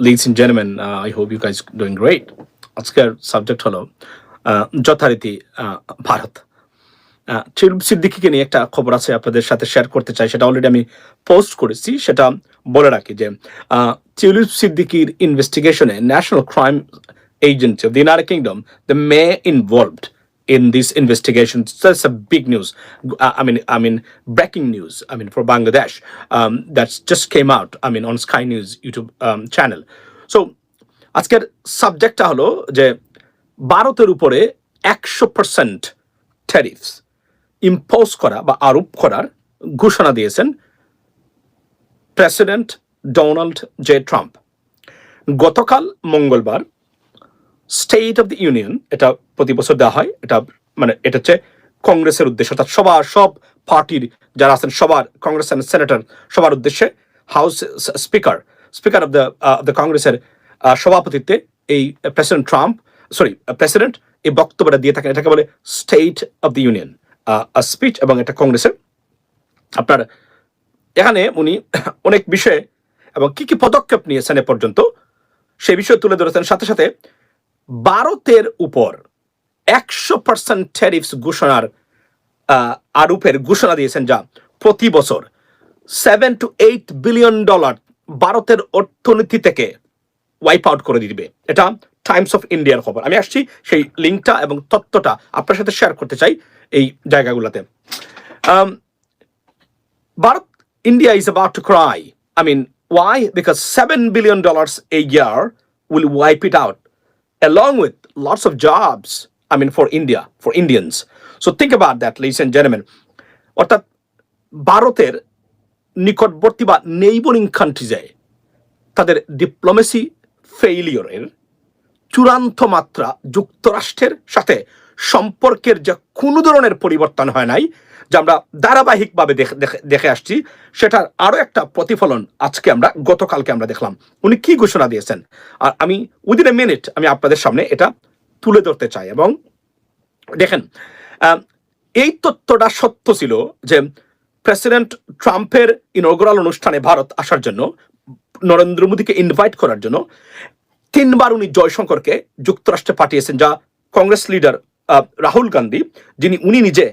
And gentlemen, uh, I hope you guys doing great. আজকের subject হলো যথারীতি ভারত চিরুপ সিদ্দিকিকে নিয়ে একটা খবর আছে আপনাদের সাথে শেয়ার করতে চাই সেটা অলরেডি আমি পোস্ট করেছি সেটা বলে রাখি যে চিরুপ সিদ্দিকির ইনভেস্টিগেশনে National Crime Agency of the United Kingdom they may involved in this investigation. That's a big news. Uh, I mean, I mean, breaking news. I mean, for Bangladesh, um, that's just came out. I mean, on Sky News YouTube um, channel. So, আজকের সাবজেক্টটা হলো যে ভারতের উপরে একশো percent tariffs impose করা বা আরোপ করার ঘোষণা দিয়েছেন প্রেসিডেন্ট ডোনাল্ড জে ট্রাম্প গতকাল মঙ্গলবার স্টেট অফ দ্য ইউনিয়ন এটা প্রতি বছর দেওয়া হয়, এটা মানে এটা হচ্ছে কংগ্রেসের উদ্দেশ্যে। অর্থাৎ সবার, সব পার্টির যারা আছেন, সবার কংগ্রেস অ্যান্ড সেনেটর সবার উদ্দেশ্যে house speaker speaker of the the কংগ্রেসের সভাপতিত্বে এই প্রেসিডেন্ট ট্রাম্প সরি প্রেসিডেন্ট এই বক্তব্যটা দিয়ে থাকেন। এটাকে বলে State of the Union speech এবং এটা কংগ্রেসের। আপনার এখানে উনি অনেক বিষয়ে এবং কি কি পদক্ষেপ নিয়েছেন এ পর্যন্ত, সেই বিষয়ে তুলে ধরেছেন। সাথে সাথে ভারতের উপর একশো পার্সেন্ট ট্যারিফস ঘোষণার আরোপের ঘোষণা দিয়েছেন যা প্রতি বছর seven to eight billion dollar ভারতের অর্থনীতি থেকে ওয়াইপ আউট করে দিবে এটা টাইমস অফ ইন্ডিয়ার খবর আমি আসছি সেই লিঙ্কটা এবং তথ্যটা আপনার সাথে শেয়ার করতে চাই এই জায়গাগুলোতে Um, Bharat, India is about to cry. I mean, why? Because $7 billion a year will wipe it out, along with lots of jobs, I mean, for India, for Indians. So think about that, ladies and gentlemen. অর্থাৎ ভারতের নিকটবর্তী বা neighbouring কান্ট্রিজে তাদের diplomacy ফেইলিয়রের চূড়ান্ত মাত্রা যুক্তরাষ্ট্রের সাথে সম্পর্কের যে কোনো ধরনের পরিবর্তন হয় নাই যা আমরা ধারাবাহিকভাবে দেখে আসছি, সেটার আরও একটা প্রতিফলন আজকে আমরা, গতকালকে আমরা দেখলাম। উনি কি ঘোষণা দিয়েছেন? আর আমি উইদিন এ মিনিট আমি আপনাদের সামনে এটা তুলে ধরতে চাই এবং দেখেন এই তথ্যটা সত্য ছিল যে প্রেসিডেন্ট ট্রাম্পের ইনগ্রাল অনুষ্ঠানে ভারত আসার জন্য, নরেন্দ্র মোদীকে ইনভাইট করার জন্য তিনবার উনি জয়শঙ্করকে যুক্তরাষ্ট্রে পাঠিয়েছেন, যা কংগ্রেস লিডার রাহুল গান্ধী, যিনি উনি নিজে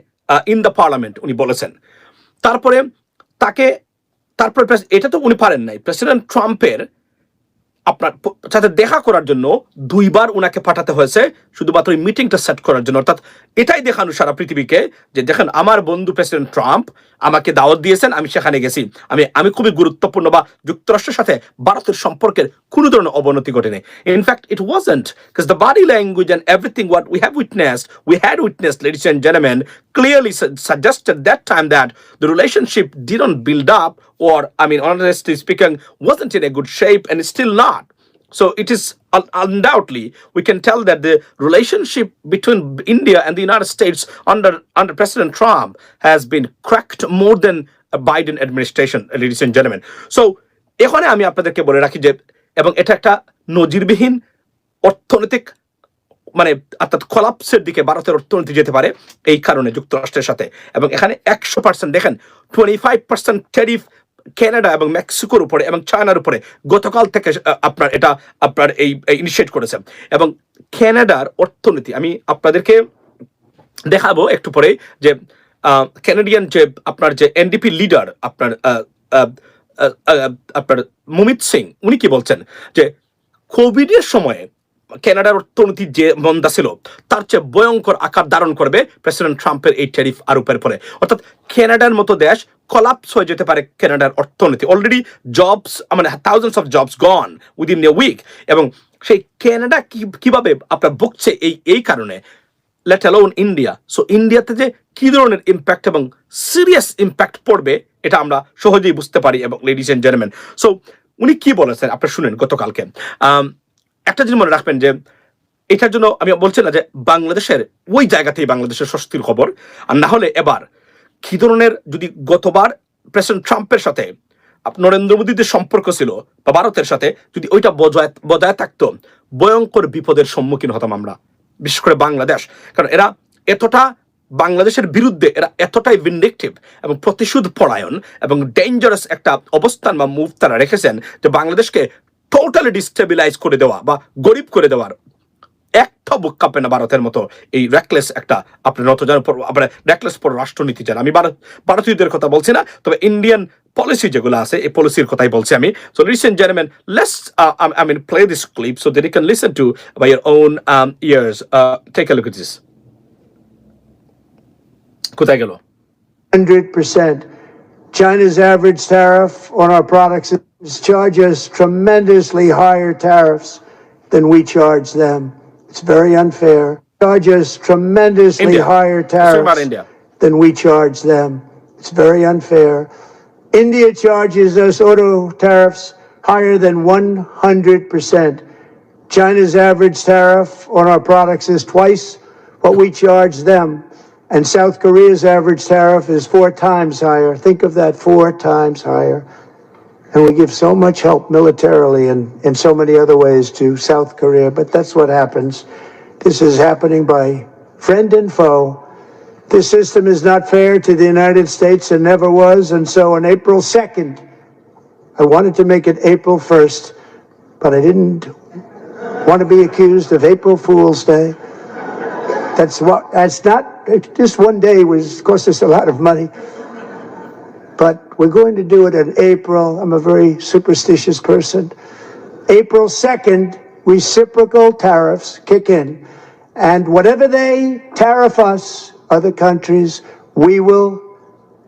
ইন দ্য পার্লামেন্ট উনি বলেছেন। তারপরে তাকে, তারপরে এটা তো উনি পারেন নাই। প্রেসিডেন্ট ট্রাম্পের আপনার সাথে দেখা করার জন্য দুইবার উনাকে পাঠাতে হয়েছে, শুধুমাত্র ওই মিটিংটা সেট করার জন্য। অর্থাৎ এটাই দেখানো সারা পৃথিবীকে যে দেখেন, আমার বন্ধু প্রেসিডেন্ট ট্রাম্প আমাকে দাওয়াত দিয়েছেন, আমি সেখানে গেছি। আমি আমি খুবই গুরুত্বপূর্ণ বা যুক্তরাষ্ট্রের সাথে ভারতের সম্পর্কের কোনো ধরনের অবনতি ঘটেনি। In fact it wasn't the body language and everything what we have witnessed, we had witnessed, ladies and gentlemen, clearly su- suggested that time that the relationship didn't build up or i mean honestly speaking wasn't in a good shape and still not so it is un- undoubtedly we can tell that the relationship between India and the United States under under President Trump has been cracked more than a Biden administration, ladies and gentlemen. So এখানে আমি আপনাদেরকে বলে রাখি যে এবং এটা একটা নজিরবিহীন অর্থনৈতিক মানে অর্থাৎ কলাপসের দিকে ভারতের অর্থনীতি যেতে পারে এই কারণে যুক্তরাষ্ট্রের সাথে এবং এখানে একশো পার্সেন্ট দেখেন twenty five percent tariff Canada এবং মেক্সিকোর উপরে এবং চায়নার উপরে গতকাল থেকে আপনার এটা, আপনার এই ইনিশিয়েট করেছে। এবং কানাডার অর্থনীতি, আমি আপনাদেরকে দেখাবো একটু পরে যে ক্যানাডিয়ান যে আপনার যে এনডিপি লিডার আপনার আপনার মুমিত সিং, উনি কি বলছেন? যে কোভিডের সময়ে কানাডার অর্থনীতি যে মন্দা ছিল, তার চেয়ে ভয়ঙ্কর আকার ধারণ করবে প্রেসিডেন্ট ট্রাম্পের এই ট্যারিফ আরোপের পরে। অর্থাৎ কানাডার মতো দেশ কলাপস হয়ে যেতে পারে কানাডার অর্থনীতি। অলরেডি জবস মানে thousands of jobs gone within a week এবং সেই কানাডা কীভাবে আপনার ভুগছে এই এই কারণে? লেট অ্যালোন ইন্ডিয়া সো ইন্ডিয়াতে যে কি ধরনের ইম্প্যাক্ট এবং সিরিয়াস ইম্প্যাক্ট পড়বে, এটা আমরা সহজেই বুঝতে পারি এবং লেডিস এন্ড জেন্টলম্যান সো উনি কি বলেছেন? আপনারা শুনেন গতকালকে। একটা জিনিস মনে রাখবেন যে, এটার জন্য আমি বলছি না যে বাংলাদেশের, ওই জায়গাতেই বাংলাদেশের স্বস্তির খবর। আর না হলে এবার কি ধরনের যদি গতবার প্রেসিডেন্ট ট্রাম্পের সাথে নরেন্দ্র মোদীর যে সম্পর্ক ছিল বা ভারতের সাথে, যদি ওইটা বজায় বজায় থাকতো, ভয়ঙ্কর বিপদের সম্মুখীন হতাম আমরা, বিশেষ করে বাংলাদেশ। কারণ এরা এতটা বাংলাদেশের বিরুদ্ধে, এরা এতটাই ভিন্ডিকটিভ এবং প্রতিশোধ পরায়ণ এবং ডেঞ্জারাস একটা অবস্থান বা মুভ তারা রেখেছেন যে বাংলাদেশকে টোটালি ডিস্টেবিলাইজ করে দেওয়া বা গরিব করে দেওয়ার একটা বুক কাঁপে না ভারতের মতো। এই র্যাকলেস একটা আপনার নতজন আপনার র্যাকলেস পর রাষ্ট্রনীতি যান আমি ভারত ভারতীয়দের কথা বলছি না, তবে ইন্ডিয়ান পলিসি যেগুলো আছে, এই পলিসির কথাই বলছি আমি। So listen gentleman let's I mean play this clip so that you can listen to by your own ears take a look at this কোথায় গেল? 100%. China's average tariff on our products is charge us tremendously higher tariffs than we charge them. It's very unfair. Charge us tremendously India. higher Let's talk about tariffs India. than we charge them. It's very unfair. India charges us auto tariffs higher than 100%. China's average tariff on our products is twice what we charge them. And South Korea's average tariff is four times higher. Think of that, four times higher. And we give so much help militarily and in so many other ways to South Korea, but that's what happens. This is happening by friend and foe. This system is not fair to the United States and never was. And so on April 2nd, I wanted to make it April 1st, but I didn't want to be accused of April Fool's Day. That's what, that's not, just one day was, cost us a lot of money. But we're going to do it in April. I'm a very superstitious person. April 2nd, reciprocal tariffs kick in. And whatever they tariff us, other countries, we will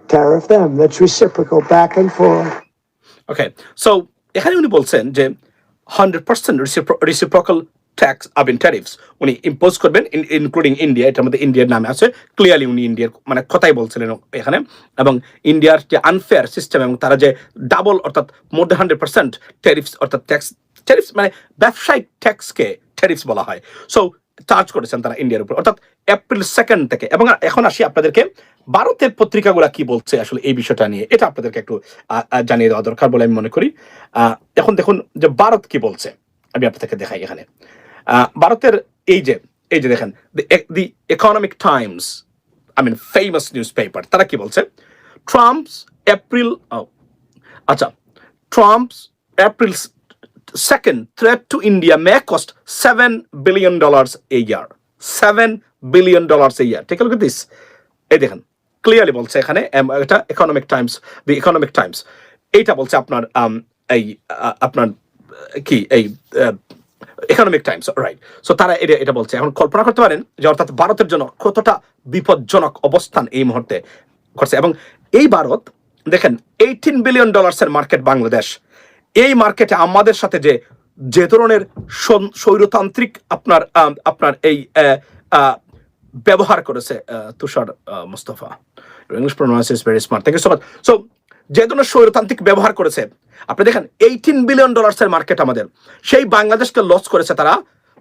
tariff them. That's reciprocal, back and forth. Okay so এখানে উনি বলছেন যে hundred percent রিসিপ্রকাল tax আবিন tariffs উনি impose করবেন including India এটার মধ্যে ইন্ডিয়ার নামে আছে। ক্লিয়ারলি উনি ইন্ডিয়ার মানে কথাই বলছিলেন এখানে। এবং ইন্ডিয়ার যে আনফেয়ার সিস্টেম এবং তারা যে ডাবল অর্থাৎ more than hundred percent tariffs অর্থাৎ ট্যাক্স ট্যারিফস মানে ব্যবসায়িক ট্যাক্সকে ট্যারিফস বলা হয়। সো চার্জ করেছেন তারা ইন্ডিয়ার উপর। অর্থাৎ এপ্রিল সেকেন্ড থেকে, এবং এখন আসি আপনাদেরকে ভারতের পত্রিকাগুলো কি বলছে আসলে এই বিষয়টা নিয়ে। এটা আপনাদেরকে একটু জানিয়ে দেওয়া দরকার বলে আমি মনে করি। এখন দেখুন যে ভারত কি বলছে। আমি আপনাদেরকে দেখাই এখানে। ভারতের এই যে এই যে দেখেন the Economic Times I mean famous newspaper তারা কি বলছে ট্রাম্পস এপ্রিল আচ্ছা Trump's April second threat to India may cost seven billion year. Seven billion dollars a year. Take a look at this. এই দেখেন ক্লিয়ারলি বলছে এখানে এটা Economic Times the Economic Times এইটা বলছে আপনার এই আপনার, কি, এই ইকোনমিক টাইমস রাইট সো তারা এটা এটা বলছে। এখন কল্পনা করতে পারেন যে অর্থাৎ ভারতের জন্য কতটা বিপজ্জনক অবস্থান এই মুহূর্তে করছে এবং এই ভারত, দেখেন এইটিন বিলিয়ন ডলার্সের মার্কেট বাংলাদেশ। এই মার্কেটে আমাদের সাথে যে যে ধরনের স্বৈরতান্ত্রিক আপনার আপনার এই ব্যবহার করেছে Tushar Mustafa. English pronounce is very smart thank you so much so যে ধরনের স্বৈরতান্ত্রিক ব্যবহার করেছে। আপনি দেখেন এইটিন বিলিয়ন ডলার্সের মার্কেট আমাদের। সেই বাংলাদেশকে লস করেছে তারা।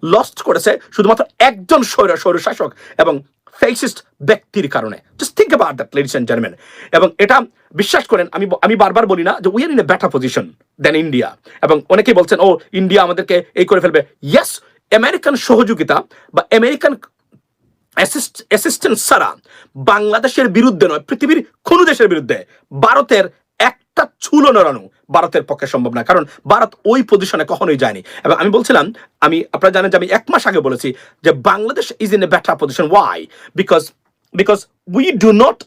লস্ট করেছে শুধুমাত্র একজন স্বৈর, স্বৈরশাসক এবং ফেসিস্ট ব্যক্তির কারণে। Just think about that ladies and gentleman এবং এটা বিশ্বাস করেন, আমি আমি বারবার বলি না যে we are in a better position than India এবং অনেকেই বলছেন, ও ইন্ডিয়া আমাদেরকে এই করে ফেলবে। ইয়েস আমেরিকান সহযোগিতা বা আমেরিকান অ্যাসিস্ট্যান্ট ছাড়া বাংলাদেশের বিরুদ্ধে নয় পৃথিবীর কোন দেশের বিরুদ্ধে ভারতের একটা চুলো নড়ানো ভারতের পক্ষে সম্ভব না কারণ ভারত ওই পজিশনে কখনোই যায়নি এবং আমি বলছিলাম আমি আপনারা জানেন যে আমি এক মাস আগে বলেছি যে Bangladesh is in a better position why because because we do not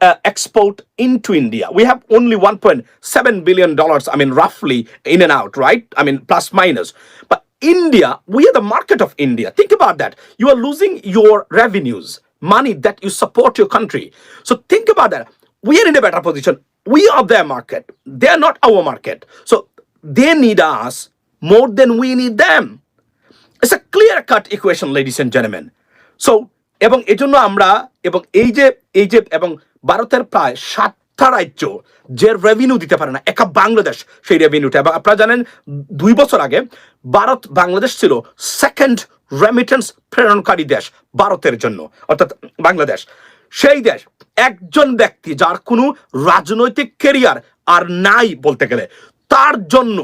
uh, export into India. We have only 1.7 billion dollars. I mean, roughly in and out, right? I mean, plus minus. But India, we are the market of India. Think about that. You are losing your revenues, money that you support your country. So think about that. We are in a better position. We are their market. They are not our market. So they need us more than we need them. It's a clear cut equation, ladies and gentlemen. So এবং এজন্য আমরা এবং এই যে এই যে এবং ভারতের প্রায় সাতটা রাজ্য, যে রেভিনিউ দিতে পারে না, একা বাংলাদেশ সেই রেভিনিউটা এবং আপনারা জানেন, দুই বছর আগে ভারত, বাংলাদেশ ছিল সেকেন্ড রেমিটেন্স প্রেরণকারী দেশ ভারতের জন্য, অর্থাৎ বাংলাদেশ। সেই দেশ, একজন ব্যক্তি যার কোনো রাজনৈতিক কেরিয়ার আর নাই বলতে গেলে, তার জন্য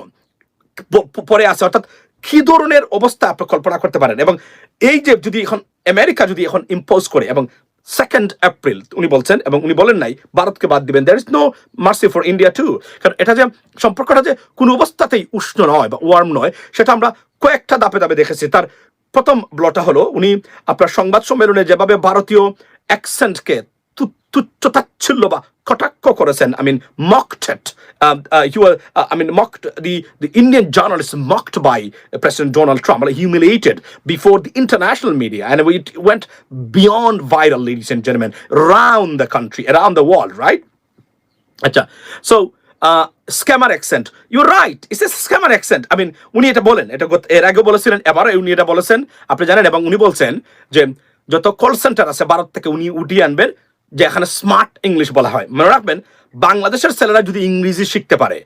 পরে আছে, অর্থাৎ কি ধরনের অবস্থা আপনি কল্পনা করতে পারেন? এবং এই যে যদি এখন আমেরিকা যদি এখন ইম্পোজ করে, এবং সেকেন্ড এপ্রিল উনি বলছেন এবং উনি বলেন নাই, ভারতকে বাদ দিবেন। There is no mercy for India too কারণ এটা যে সম্পর্কটা যে কোনো অবস্থাতেই উষ্ণ নয় বা ওয়ার্ম নয়, সেটা আমরা কয়েকটা দাপে দাপে দেখেছি। তার প্রথম ব্লটা হলো, উনি আপনার সংবাদ সম্মেলনে যেভাবে ভারতীয় অ্যাকসেন্টকে তুচ্ছ তাচ্ছিল্য বা কটাক্ষ করেছেন I mean mocked I mean mocked the the Indian journalist mocked by president Donald Trump humiliated before the international media and went beyond viral and gentleman around the country, around the world, right? আচ্ছা so scammer accent you right it's a scammer accent I mean উনি এটা বলেন, এটা এর আগে বলেছিলেন এবার উনি এটা বলেছেন। আপনি জানেন, এবং উনি বলছেন যে, যত কল সেন্টার আছে, ভারত থেকে উনি উঠিয়ে আনবেন যে এখানে স্মার্ট ইংলিশ বলা হয় মনে রাখবেন বাংলাদেশের ছেলেরা যদি ইংরেজি শিখতে পারে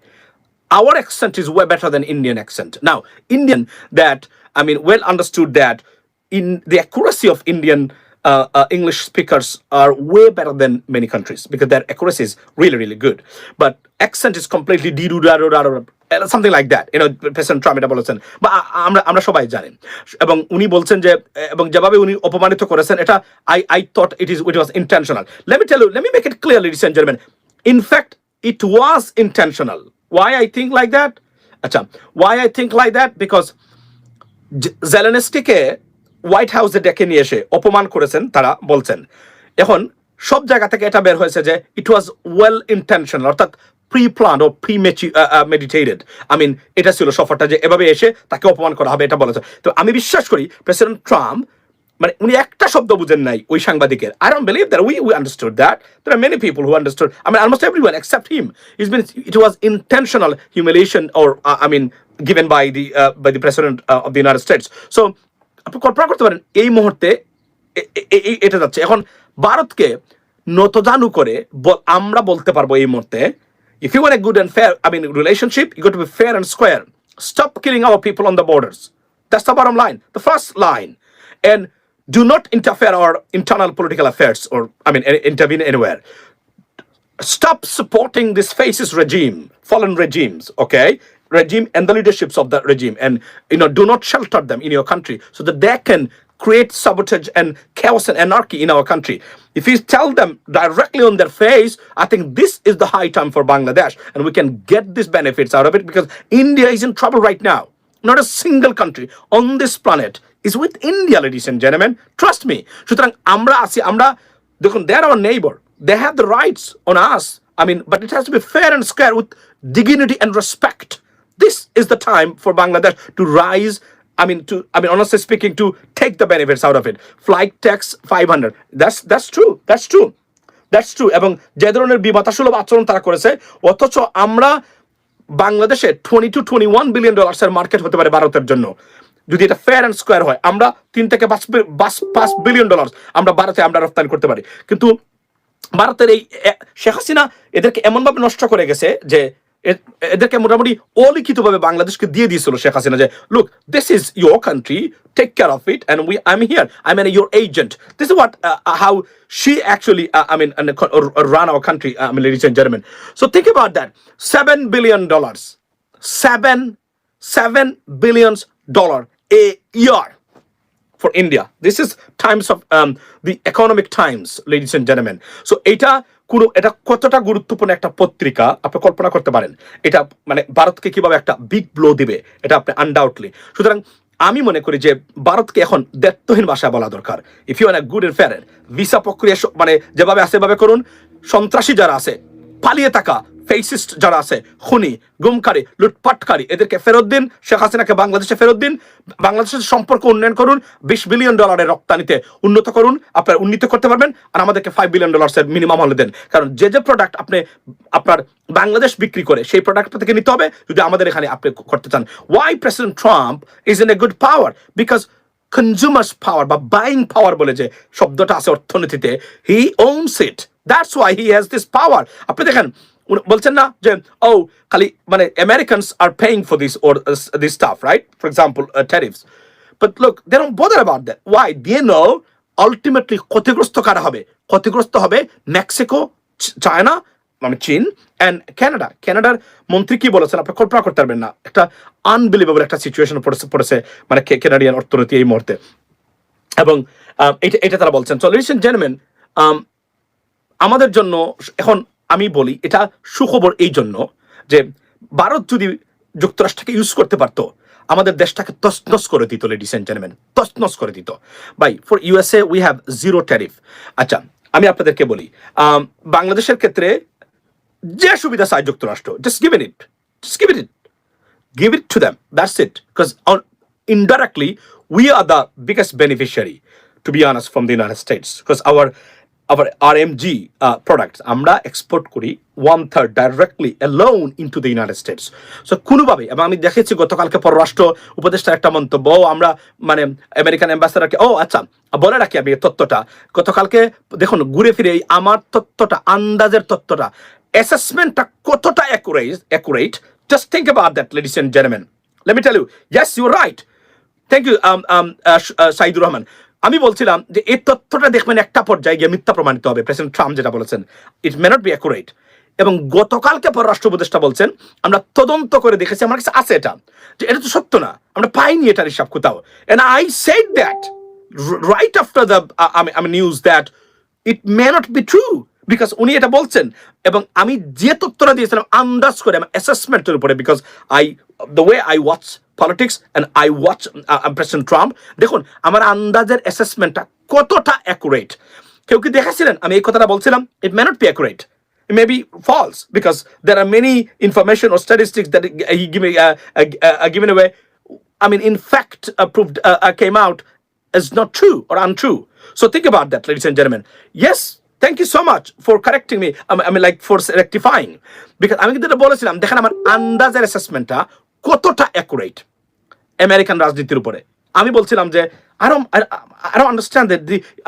our accent is way better than Indian accent. Now, Indian that I mean, well understood that in the accuracy of Indian uh, uh, English speakers are way better than many countries because their accuracy is really, really good. But accent is completely something like that. You know, President Trump এটা বলেছেন বা আমরা আমরা সবাই জানি এবং উনি বলছেন যে এবং যেভাবে উনি অপমানিত করেছেন এটা I I thought it is it was intentional let me tell you let me make it clear ladies and gentleman in fact, it was intentional. Why I think like that? Acha, why I think like that? Because জেলেনস্কিকে white হাউসে ডেকে নিয়ে এসে অপমান করেছেন তারা বলছেন। এখন সব জায়গা থেকে এটা বের হয়েছে যে ইট ওয়াজ ওয়েল ইন্টেনশনাল অর্থাৎ প্রি প্লান ও প্রি মেডিটেটেড আই মিন এটা ছিল সফরটা যে এভাবে এসে তাকে অপমান করা হবে এটা বলেছে। তো আমি বিশ্বাস করি প্রেসিডেন্ট ট্রাম্প মানে উনি একটা শব্দ বুঝেন নাই ওই সাংবাদিকের। I don't believe that we we understood that there are many people who understood I mean almost everyone except him is mean it was intentional humiliation or I mean the uh, by the president uh, of the United States. So আপনি কল্পনা করতে পারেন এই মুহূর্তে এটা যাচ্ছে এখন ভারতকে নতজানু করে আমরা বলতে পারব এই মুহূর্তে if you want a good and fair I mean relationship you to be fair and square stop killing our people on the borders that's the bottom line the first line and do not interfere our internal political affairs or i mean intervene anywhere stop supporting this fascist regime, fallen regimes, okay? Regime and the leaderships of the regime, and you know, do not shelter them in your country so that they can create sabotage and chaos and anarchy in our country. If you tell them directly on their face, I think this is the high time for Bangladesh, and we can get these benefits out of it because India is in trouble right now. Not a single country on this planet is with India, ladies and gentlemen. Trust me. সুতরাং আমরা আছি আমরা দেখুন they are our neighbor. They have the rights on us. I mean, but it has to be fair and square with dignity and respect. This is the time for Bangladesh to rise. I mean, to I mean, honestly speaking, to take the benefits out of it. Flight tax 500. That's that's true. That's true. That's true এবং যে ধরনের বিমাতাসুলভ আচরণ তারা করেছে অথচ আমরা বাংলাদেশে twenty two twenty one billion ডলার্সের market হতে পারে ভারতের জন্য যদি এটা ফেয়ার অ্যান্ড স্কোয়ার হয় আমরা তিন থেকে পাঁচ পাঁচ- বিলিয়ন ডলার আমরা ভারতে আমরা রপ্তানি করতে পারি কিন্তু ভারতের এই শেখ হাসিনা এদেরকে এমনভাবে নষ্ট করে গেছে যে এদেরকে মোটামুটি অলিখিতভাবে বাংলাদেশকে দিয়ে দিয়েছিল শেখ হাসিনা যে look this is your country take care of it and we I am here I mean your agent this is what how she actually I mean run our country I mean ladies and gentleman so think about that seven billion dollars seven seven billions dollar a year for India. This is times of um, the economic times, ladies and gentlemen. So এটা কোনো এটা কতটা গুরুত্বপূর্ণ একটা পত্রিকা? আপনি কল্পনা করতে পারেন। এটা মানে ভারতকে কীভাবে একটা বিগ ব্লো দিবে, এটা আপনি আনডাউটলি সুতরাং আমি মনে করি যে ভারতকে এখন দায়িত্বহীন ভাষায় বলা দরকার। If you are good and fair visa প্রক্রিয়া মানে যেভাবে আছে সেভাবে করুন। সন্ত্রাসী যারা আছে, পালিয়ে থাকা। ফেসিস্ট যারা আছে, খুনি, গুমকারী, লুটপাটকারী, এদেরকে ফেরত দিন, শেখ হাসিনাকে বাংলাদেশে ফেরত দিন, বাংলাদেশের সম্পর্ক উন্নয়ন করুন, বিশ বিলিয়ন ডলারের রপ্তানিতে উন্নত করুন, আপনার উন্নীত করতে পারবেন, আর আমাদেরকে ফাইভ বিলিয়ন ডলার্সের মিনিমাম হলে দেন। কারণ যে যে প্রোডাক্ট আপনি, আপনার বাংলাদেশ বিক্রি করে, সেই প্রোডাক্টটা থেকে নিতে হবে, যদি আমাদের এখানে আপনি করতে চান। Why president Trump is in a good power because consumers power বা বাইং পাওয়ার বলে যে শব্দটা আছে অর্থনীতিতে he owns it that's why he has this power আপনি দেখেন বলছেন না যে ও খালি মানে Americans are paying for this or this stuff right for example tariffs but look they don't bother about that why they know ultimately ক্ষতিগ্রস্ত কারা হবে? ক্ষতিগ্রস্ত হবে মেক্সিকো চায়না মানে চীন অ্যান্ড কানাডা কানাডার মন্ত্রী কি বলেছেন? আপনি কল্পনা করতে পারবেন না। একটা আনবিলিভেবল একটা সিচুয়েশন পড়েছে পড়েছে মানে কানাডিয়ান অর্থনীতি এই মুহূর্তে। এবং এটা এটা তারা বলছেন। সো জেন্টলম্যান আম, আমাদের জন্য এখন আমি বলি এটা সুখবর এই জন্য যে ভারত যদি যুক্তরাষ্ট্রকে ইউজ করতে পারতো আমাদের দেশটাকে তসনস করে দিত লেডিস এন্ড জেন্টলম্যান তসনস করে দিত by for USA we have zero tariff আচ্ছা আমি আপনাদেরকে বলি বাংলাদেশের ক্ষেত্রে যে সুবিধা চায় যুক্তরাষ্ট্র just give it just give it give it to them. That's it. Because indirectly, we are the biggest beneficiary, to be honest, from the United States. Because our our RMG uh, products, আমরা export করি one third directly alone into the United States so কোনোভাবে এবং আমি দেখেছি গতকালকে পররাষ্ট্র উপদেষ্টার একটা মন্তব্য আমরা মানে আমেরিকান অ্যাম্বাসাডারকে ও আচ্ছা বলে রাখি আমি তথ্যটা। গতকালকে দেখুন ঘুরে ফিরে এই আমার তথ্যটা আন্দাজের তথ্যটা অ্যাসেসমেন্টটা কতটা accurate accurate just think about that ladies and gentleman let tell you yes you right thank you Saidur Rahman. আমি বলছিলাম যে এই তথ্যটা দেখবেন একটা পর্যায়ে গিয়ে মিথ্যা প্রমাণিত হবে। প্রেসিডেন্ট ট্রাম্প যেটা বলেছেন it may not be accurate এবং গতকালকে পররাষ্ট্র উপদেষ্টা বলছেন, আমরা তদন্ত করে দেখেছি, আমার কাছে আছে এটা। যে এটা তো সত্য না, আমরা পাইনি এটার হিসাব কোথাও। And I said that right after the আমি news that it may not be true because উনি এটা বলছেন। এবং আমি যে তথ্যটা দিয়েছিলাম, আন্দাজ করে, আমার অ্যাসেসমেন্টের উপরে because I the way I watch Politics and I watch president Trump দেখুন আমার আন্দাজের অ্যাসেসমেন্টটা কতটা অ্যাকুরেট কেউ কি দেখেছিলেন আমি এই কথাটা বলছিলাম it may not be accurate It may be false because there are many information or statistics that he give, uh, uh, uh, given away. I mean, in fact, uh, proved uh, uh, came out as not true or untrue. So think about that, ladies and gentlemen. Yes, thank you so much for correcting me. I mean, I mean like for rectifying. Because আমি কিন্তু এটা বলেছিলাম দেখেন আমার আন্দাজের অ্যাসেসমেন্টটা কতটা accurate American রাজনীতির উপরে? আমি বলছিলাম যে I don't understand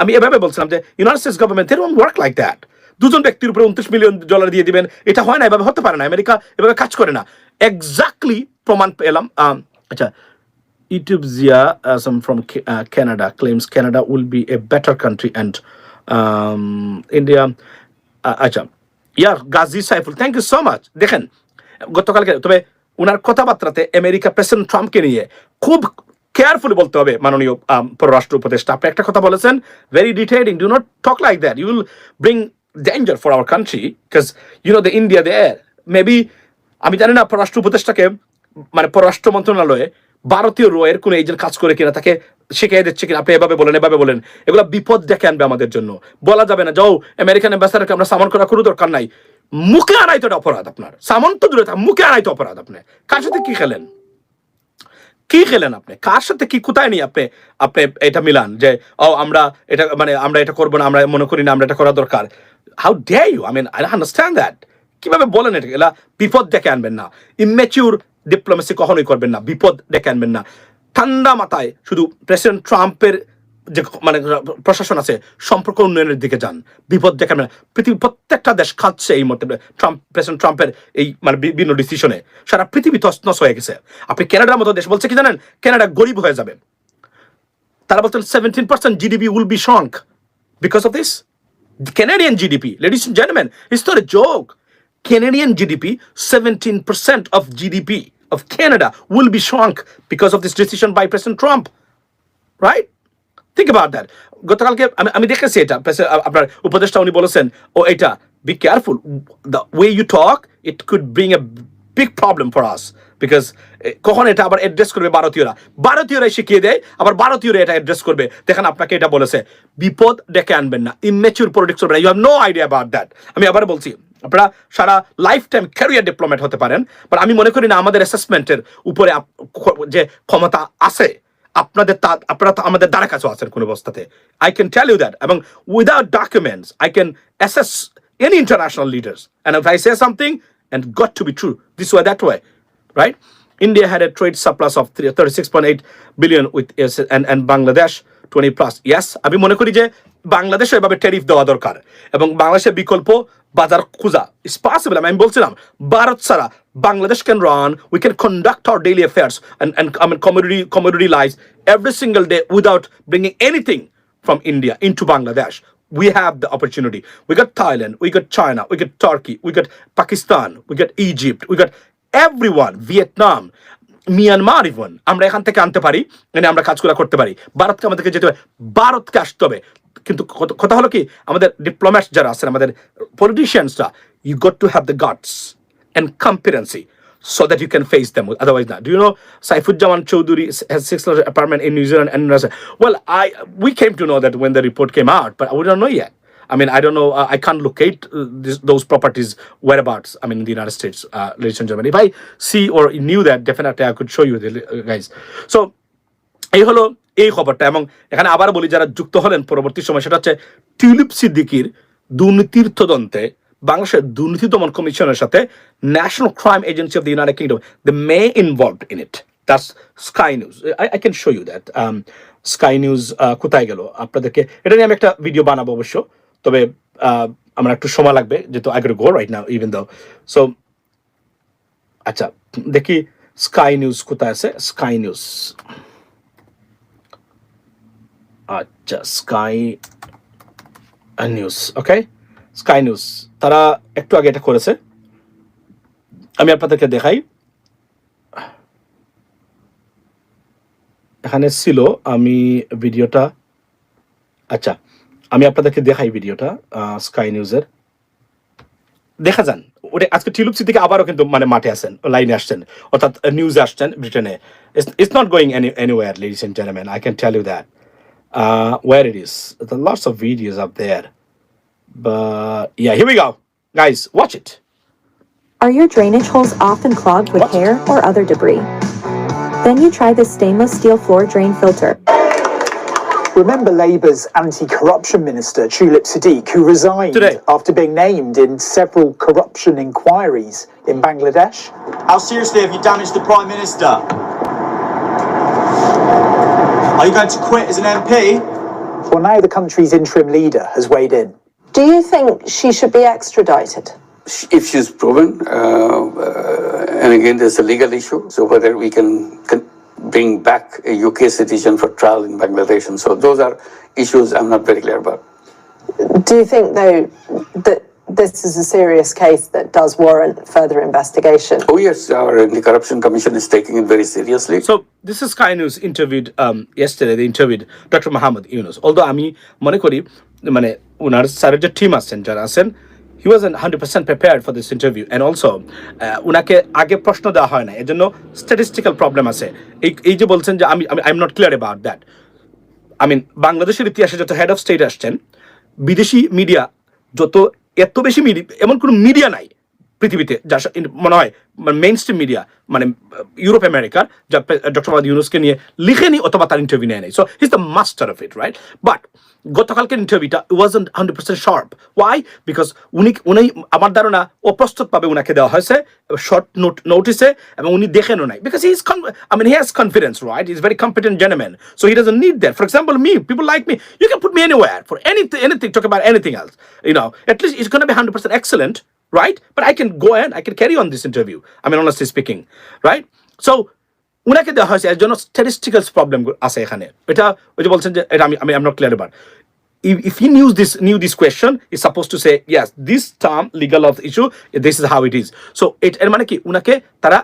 আমি এভাবে বলছিলাম যে United States government don't work like that. দুজন ব্যক্তির উপরে উনত্রিশ মিলিয়ন ডলার দিয়ে দিবেন এটা হয় না এভাবে হতে পারে না আমেরিকা এভাবে কাজ করে না। এক্স্যাক্টলি প্রমাণ পেলাম আচ্ছা YouTube Zia Canada claims Canada will be a better country and um, India uh, আচ্ছা ইয়ার Gazi Saiful thank you so much দেখেন গতকালকে তবে ওনার কথাবার্তাতে আমেরিকা প্রেসিডেন্ট ট্রাম্পকে নিয়ে খুব কেয়ারফুলি বলতে হবে মাননীয় পররাষ্ট্র উপদেষ্টা। আপনি একটা কথা বলেছেন very detailing do not talk like that you will bring danger for our country because you know the India there maybe আমি জানি না, পররাষ্ট্র উপদেষ্টাকে মানে পররাষ্ট্র মন্ত্রণালয়ে ভারতীয় রয়ের কোন এজেন্ট কাজ করে কিনা, তাকে শিখিয়ে দিচ্ছে কিনা, আপনি এভাবে বলেন এভাবে বলেন। এগুলো বিপদ ডেকে আনবে আমাদের জন্য। বলা যাবে না, যাও আমেরিকান অ্যাম্বাসাডারকে আমরা সামন করা কোনো দরকার নাই। মুখে আনাই তো অপরাধ আপনার। সামন তো দূরে থাক, মুখে আনাই তো অপরাধ আপনি। কার সাথে কি খেলেন? কি খেলেন আপনি? কার সাথে কি কোথায় নিয়ে আপনি আপনি এটা মিলান, যে, ও, আমরা এটা মানে আমরা এটা করব না, আমরা মনে করি না, আমরা এটা করা দরকার how dare you I mean I understand that কীভাবে বলেন এটা? এলা, বিপদ ডেকে আনবেন না। ইমেচিউর ডিপ্লোমেসি কখনোই করবেন না। বিপদ ডেকে আনবেন না। ঠান্ডা মাথায় শুধু প্রেসিডেন্ট ট্রাম্পের যে মানে প্রশাসন আছে সম্পর্ক উন্নয়নের দিকে যান বিপদ ডেকে আনবেন না। পৃথিবীর প্রত্যেকটা দেশ খাচ্ছে এই মুহূর্তে ট্রাম্প প্রেসিডেন্ট ট্রাম্পের এই মানে বিভিন্ন ডিসিশনে সারা পৃথিবী তছনছ হয়ে গেছে আপনি কানাডার মতো দেশ বলছে কি জানেন কানাডা গরিব হয়ে যাবে তারা বলছেন seventeen percent GDP will be shrunk because of this The GDP ladies and gentlemen, it's not a joke. Canadian GDP, 17% of GDP of Canada will be shrunk because of this decision by President Trump. Right? Think about that. গতকালকে আমি আমি দেখেছি এটা। আপনার উপদেষ্টা উনি বলেছেন, ও, এটা be careful the way you talk it could bring a big problem for us because কখন এটা আবার অ্যাড্রেস করবে ভারতীয়রা? ভারতীয়রাই শিখিয়ে দেয়? আবার ভারতীয়রা এটা অ্যাড্রেস করবে। দেখেন, আপনাকে এটা বলেছে, বিপদ ডেকে আনবেন না। ইমেচুর পলিটিক্স করবেন you have no idea about that আমি আবার বলছি, আপনারা সারা লাইফ টাইম ক্যারিয়ার ডিপ্লোমেট হতে পারেন বাট আমি মনে করি না আমাদের অ্যাসেসমেন্টের উপরে যে ক্ষমতা আছে আপনাদের তা আপনারা আমাদের দ্বারা কাছেও আছেন কোনো অবস্থাতে I can tell you that এবং without documents I can assess any international leaders and I say something and got to be true this way that way right? India had a trade surplus of 36.8 billion with and, and Bangladesh 20 plus. Yes, আমি মনে করি যে বাংলাদেশে এভাবে tariff দেওয়া দরকার এবং বাংলাদেশের বিকল্প বাজার খোঁজা ইটস পসিবল আমি বলছিলাম ভারত ছাড়া Bangladesh can run we can conduct our daily affairs I mean commodity commodity lies every single day without bringing anything from India into Bangladesh. We have the opportunity. We got Thailand, we got China, we got Turkey, we got Pakistan, we got Egypt, we got everyone, Vietnam, Myanmar even আমরা এখান থেকে আনতে পারি মানে আমরা কাজগুলো করতে পারি ভারতকে আমাদেরকে যেতে হবে ভারতকে আসতে হবে কিন্তু কথা হলো কি আমাদের ডিপ্লোম্যাটস যারা আছেন আমাদের পলিটিশিয়ানসরা you got to have the guts and competency so that you can face them. Otherwise, not. Do you know Saifujaman Chowdhury has six floor apartment in New Zealand and Russia? Well, I we came to know that when the report came out, but we don't know yet. I mean, I don't know. Uh, I can't locate uh, this, those properties whereabouts. I mean, in the United States, uh, ladies and gentlemen. If I see or knew that, definitely I could show you the uh, guys. So এই হলো এই খবরটা। এবং এখানে আবার বলি যারা যুক্ত হলেন পরবর্তী সময় সেটা হচ্ছে টিউলিপ সিদ্দিকির দুর্নীতির তদন্তে বাংলাদেশের দুর্নীতি দমন কমিশনের সাথে national crime agency of the United Kingdom the may involved in it that's sky news I I can show you that sky news uh, কোথায় গেল? আপনাদেরকে এটা নিয়ে আমি একটা ভিডিও বানাবো অবশ্য। তবে আহ, আমার একটু সময় লাগবে যেহেতু I go right now even though so আচ্ছা দেখি স্কাই নিউজ কোথায় আছে। স্কাই নিউজ আচ্ছা sky news okay sky news তারা একটু আগে এটা করেছে। আমি আপনাদেরকে দেখাই। এখানে ছিল, আমি ভিডিওটা আচ্ছা আমি আপনাদেরকে দেখাই ভিডিওটা স্কাই নিউজের দেখা যান, ওটা আজকে টিলুপসি থেকে আবারও কিন্তু মানে মাঠে আসেন, লাইনে আসছেন, অর্থাৎ নিউজে আসছেন ব্রিটেনে। It's not going any anywhere ladies and gentleman I can tell you that uh, where it is. There are lots of videos up there. But yeah, here we go. Guys, watch it. Are your drainage holes often clogged with What? hair or other debris? Then you try this stainless steel floor drain filter. Remember Labour's anti-corruption minister, Tulip Siddiq, who resigned Today. after being named in several corruption inquiries in Bangladesh? How seriously have you damaged the Prime Minister? Are you going to quit as an MP? Well, now the country's interim leader has weighed in. Do you think she should be extradited? if she's proven, uh, uh, and again, there's a legal issue, so whether we can, can bring back a UK citizen for trial in Bangladesh, and so those are issues I'm not very clear about. Do you think, though, that this is a serious case that does warrant further investigation? Oh yes, our anti-corruption commission is taking it very seriously. So this is Sky News interviewed um, yesterday. They interviewed Dr. Muhammad Yunus. Although আমি মনে করি মানে ওনার স্যারের যে team আছেন যারা আছেন he was hundred percent prepared for this interview and also ওনাকে আগে প্রশ্ন দেওয়া হয় না এজন্য স্ট্যাটিস্টিক্যাল প্রবলেম আছে এই এই যে বলছেন যে আমি আমি I am not clear about that I mean বাংলাদেশের ইতিহাসে যত হেড অফ স্টেট আসছেন বিদেশি মিডিয়া যত এত বেশি এমন কোনো মিডিয়া নাই পৃথিবীতে যার মনে হয় মেইন স্ট্রিম মিডিয়া মানে ইউরোপ আমেরিকার যা ডক্টর ইউনুসকে নিয়ে লিখেনি অথবা তার ইন্টারভিউ নেয় নাই। So his the master of it right but গতকালকের ইন্টারভিউটা was hundred percent sharp why because উনি উনি আমার ধারণা অপ্রস্তুতভাবে উনাকে দেওয়া হয়েছে শর্ট নোট নোটিসে এবং উনি দেখেনও নাই। Because he is I mean he has confidence right is very competent gentleman so he doesn't need that for example me people like me you can put me anywhere for anything anything talk about anything else you know at least it's going to be 100% excellent, right? But I can go ahead, I can carry on this interview. I mean, honestly speaking, right? So, উনাকে দেওয়া হয়েছে এর জন্য স্ট্যাটিস্টিক্যালস problem আছে এখানে। এটা ওই যে বলছেন যে এটা আমি আমি not clear if, if he knew this knew this question supposed to say yes this term legal of the issue this is how it so it এর মানে কি? উনাকে তারা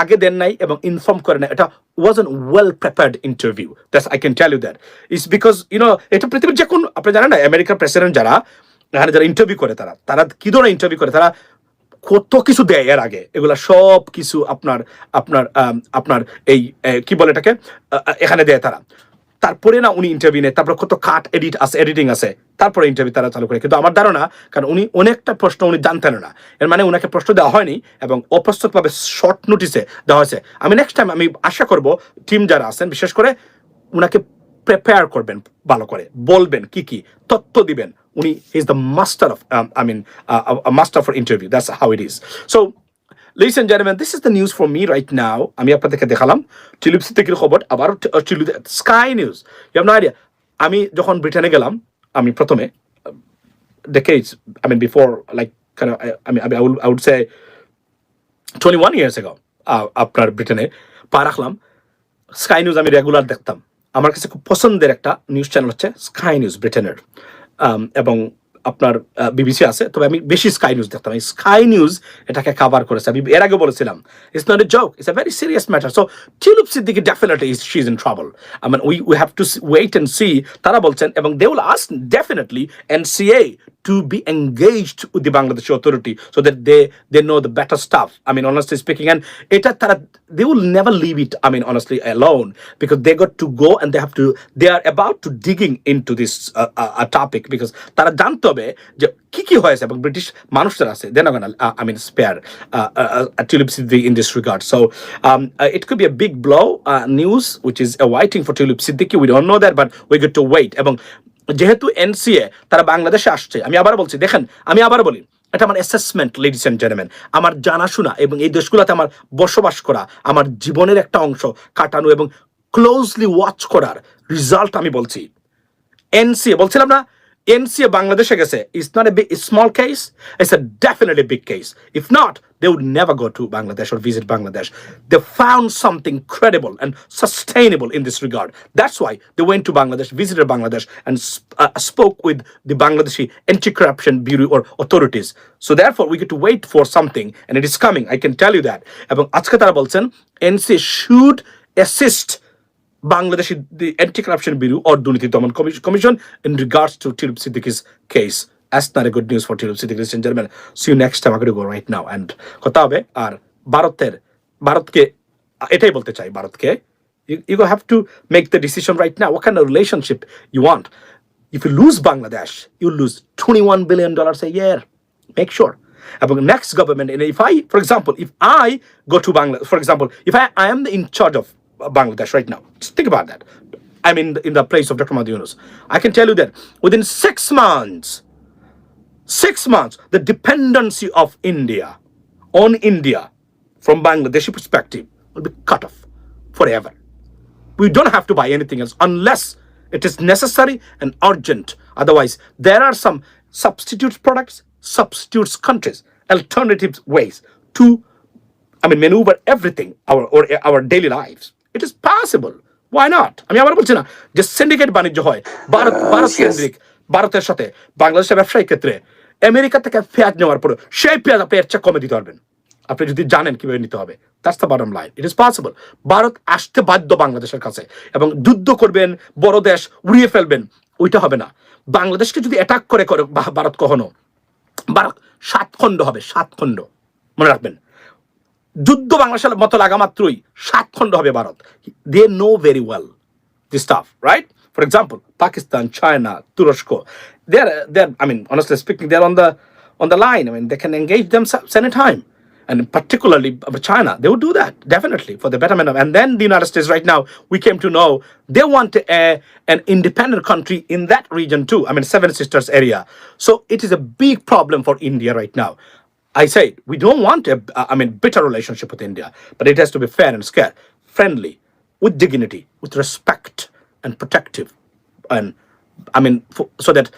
আগে দেন নাই এবং ইনফর্ম করে নাই। এটা was an well prepared interview that's I can tell you that is because you know এটা পৃথিবীর যে কোন আপনি জানেন না আমেরিকার প্রেসিডেন্ট যারা এখানে যারা ইন্টারভিউ করে তারা তারা কি ধরনের ইন্টারভিউ করে? তারা কত কিছু দেয় এর আগে? এগুলা সব কিছু আপনার আপনার আপনার এই কি বলে এটাকে? এখানে দেয় তারা। তারপরে না উনি ইন্টারভিউ নেয়, তারপর কত কাট এডিট আছে এডিটিং আছে। তারপরে ইন্টারভিউ তারা চালু করে। কিন্তু আমার ধারণা, কারণ উনি অনেকটা প্রশ্ন উনি জানতেন না। এর মানে উনাকে প্রশ্ন দেওয়া হয়নি এবং অপ্রস্তুতভাবে শর্ট নোটিসে দেওয়া হয়েছে। আমি নেক্সট টাইম আমি আশা করব টিম যারা আছেন, বিশেষ করে উনাকে প্রিপেয়ার করবেন ভালো করে বলবেন কি কি তথ্য দিবেন। উনি is the master of I mean master for interview that's how it is so and gentlemen, this is the news for me right now. আমি আপনাদেরকে দেখালাম টিলিপ সিদ্দিকির খবর আবার স্কাই নিউজ ইউ আইডিয়া আমি যখন ব্রিটেনে গেলাম আমি প্রথমে decades I mean before like kind of I, I mean I would, I would say 21 years ago uh, আপনার ব্রিটেনে পা রাখলাম স্কাই নিউজ আমি রেগুলার দেখতাম। আমার কাছে খুব পছন্দের একটা নিউজ চ্যানেল হচ্ছে স্কাই নিউজ ব্রিটেনের এবং আপনার বিবিসি আছে, তবে আমি বেশি স্কাই নিউজ দেখতাম এই স্কাই নিউজ এটাকে কাভার করেছে। আমি এর আগে বলেছিলাম it's not a joke it's a very serious matter so Tulip Siddiq definitely she is in travel I mean we we have to wait and see তারা বলছেন, এবং they will us definitely NCA to be engaged with the Bangladeshi authority so that they they know the better stuff. I mean, honestly speaking, and এটা তারা they will never leave it. I mean, honestly, alone because they got to go and they have to. They are about to digging into this uh, uh, uh, topic because তারা জানতে হবে যে কি কি হয়েছে এবং ব্রিটিশ মানুষরা আছে they're not gonna uh, I mean spare uh, uh, uh, Tulip Siddiqui in this regard. So um, uh, it could be a big blow uh, news which is awaiting for Tulip Siddiqui. We don't know that, but we got to wait. এবং যেহেতু NCA তারা বাংলাদেশে আসছে, আমি আবার বলছি, দেখেন, আমি আবার বলি, এটা আমার অ্যাসেসমেন্ট লেডিস অ্যান্ড জেন্টলম্যান আমার জানাশোনা এবং এই দেশগুলোতে আমার বসবাস করা, আমার জীবনের একটা অংশ কাটানো এবং ক্লোজলি ওয়াচ করার রিজাল্ট আমি বলছি। এনসিএ, বলছিলাম না? এনসিএ বাংলাদেশে গেছে it's not a small case it's a definitely big case if not they would never go to Bangladesh or visit Bangladesh. They found something credible and sustainable in this regard. That's why they went to Bangladesh, visited Bangladesh, and sp- uh, spoke with the Bangladeshi Anti-Corruption Bureau or authorities. So therefore, we get to wait for something, and it is coming. I can tell you that. এবং আজকে তারা বলছেন NC should assist Bangladesh, the Anti-Corruption Bureau or Duniti Daman Commission Commission in regards to Tilip Siddiqui's case. That's not a good news for Tilip Siddiqui, ladies and gentlemen. See you next time. I'm going to go right now. And কথা হবে আর ভারতের ভারতকে এটাই বলতে চাই ভারতকে you, you have to make the decision right now. What kind of relationship you want? If you lose Bangladesh, you lose 21 billion dollars a year. Make sure. এবং next government, and if I, for example, if I go to Bangladesh, for example, if I, I am in charge of Bangladesh right now, just think about that. I'm in the, in the place of Dr. Mahdi Yunus. I can tell you that within six months, six months, the dependency of India on India from Bangladeshi perspective will be cut off forever. We don't have to buy anything else unless it is necessary and urgent. Otherwise, there are some substitute products, substitutes countries, alternative ways to, I mean, maneuver everything our or our daily lives. It is possible. Why not? আমি আবার বলছি না যে syndicate বাণিজ্য হয় ভারত ভারত কেন্দ্রিক ভারতের সাথে বাংলাদেশের ব্যবসায়ী ক্ষেত্রে আমেরিকা থেকে পেঁয়াজ নেওয়ার পরে সেই পেঁয়াজ আপনি এর চেয়ে কমে দিতে পারবেন। আপনি যদি জানেন কীভাবে নিতে হবে that's the bottom line it is possible Bharat আসতে বাধ্য বাংলাদেশের কাছে এবং যুদ্ধ করবেন বড় দেশ উড়িয়ে ফেলবেন ওইটা হবে না। বাংলাদেশকে যদি অ্যাটাক করে করে ভারত কখনো ভারত সাত খণ্ড হবে সাত খণ্ড মনে রাখবেন। যুদ্ধ বাংলাদেশের মতো লাগা মাত্রই সাত খণ্ড হবে Bharat they know very well this stuff, right? For example, Pakistan, China, Turushko, they're they're I mean, honestly speaking, they're on the on the line. I mean, they can engage themselves anytime. And particularly uh, China, they would do that definitely for the betterment of. And then the United States, right now, we came to know they want a, an independent country in that region too. I mean, Seven Sisters area. So it is a big problem for India right now. I say we don't want a, uh, I mean, bitter relationship with India, but it has to be fair and square, friendly, with dignity, with respect and protective, and I mean, for, so that